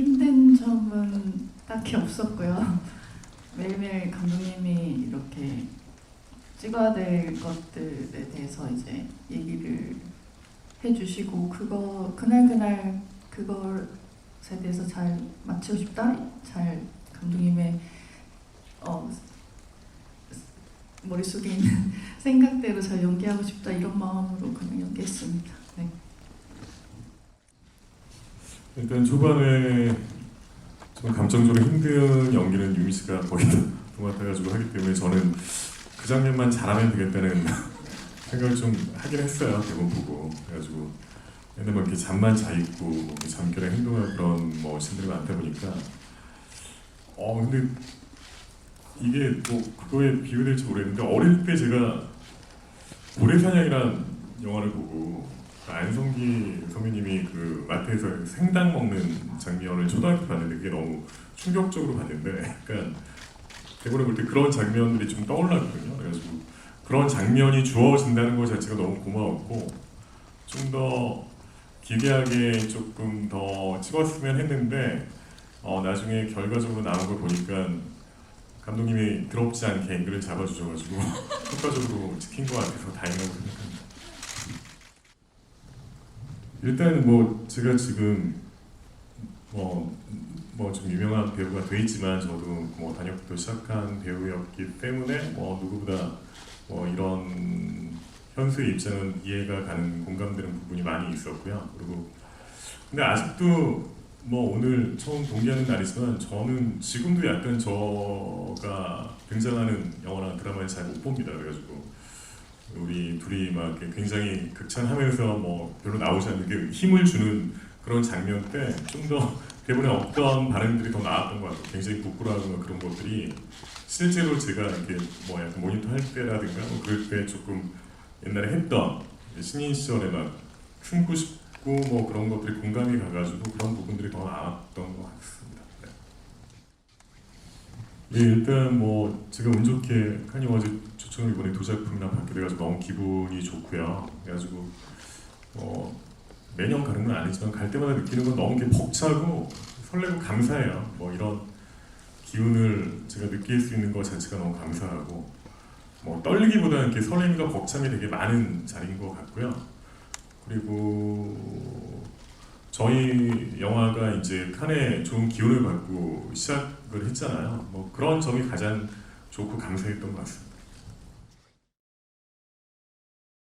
힘든 점은 딱히 없었고요. 매일매일 감독님이 이렇게 찍어야 될 것들에 대해서 이제 얘기를 해주시고 그거 그날 그날 그것에 대해서 잘 맞추고 싶다, 잘 감독님의 어, 머릿속에 있는 생각대로 잘 연기하고 싶다 이런 마음으로 그냥 연기했습니다. 네. 일단 초반에 좀 감정적으로 힘든 연기는 유미 씨가 거의 다 도맡아가지고 하기 때문에 저는 그 장면만 잘하면 되겠다는 생각을 좀 하긴 했어요 대본 보고. 그래가지고 근데 뭐 이렇게 잠만 자 있고 뭐 잠결에 행동하는 그런 뭐 신들이 많다 보니까 어 근데 이게 뭐 그거에 비교될지 모르겠는데 어릴 때 제가 고래사냥이란 영화를 보고 그 안성기 선배님 마트에서 생닭 먹는 장면을 초등학교 때 봤는데 그게 너무 충격적으로 봤는데 약간 대본을 볼 때 그런 장면들이 좀 떠올랐거든요. 그래가지고 그런 장면이 주어진다는 것 자체가 너무 고마웠고 좀 더 기괴하게 조금 더 찍었으면 했는데 어, 나중에 결과적으로 나온 걸 보니까 감독님이 더럽지 않게 앵글을 잡아주셔가지고 효과적으로 찍힌 것 같아서 다행이라고 생각합니다. 일단 뭐 제가 지금 뭐 뭐 좀 유명한 배우가 돼 있지만 저도 뭐 단역부터 시작한 배우였기 때문에 뭐 누구보다 뭐 이런 현수의 입장은 이해가 가는 공감되는 부분이 많이 있었고요. 그리고 근데 아직도 뭐 오늘 처음 동기하는 날이지만 저는 지금도 약간 저가 등장하는 영화나 드라마를 잘 못 봅니다. 그래가지고 둘이 막 굉장히 극찬하면서 뭐 별로 나오지 않는 게 힘을 주는 그런 장면 때 좀 더 대본에 어떤 반응들이 더 나왔던 것 같아요. 굉장히 부끄러워하고 그런 것들이 실제로 제가 이렇게 뭐 약간 모니터 할 때라든가 뭐 그럴 때 조금 옛날에 했던 신인 시절에 막 숨고 싶고 뭐 그런 것들이 공감이 가가지고 그런 부분들이 더 나왔던 것 같습니다. 네. 예, 일단 뭐 제가 운 좋게 칸 영화제 초청을 이번에 두 작품이나 받게 돼가지고 너무 기분이 좋고요. 그래가지고 뭐 매년 가는 건 아니지만 갈 때마다 느끼는 건 너무 벅차고 설레고 감사해요. 뭐 이런 기운을 제가 느낄 수 있는 것 자체가 너무 감사하고 뭐 떨리기보다는 이렇게 설렘과 벅참이 되게 많은 자리인 것 같고요. 그리고 저희 영화가 이제 칸에 좋은 기운을 받고 시작을 했잖아요. 뭐 그런 점이 가장 좋고 감사했던 것 같습니다.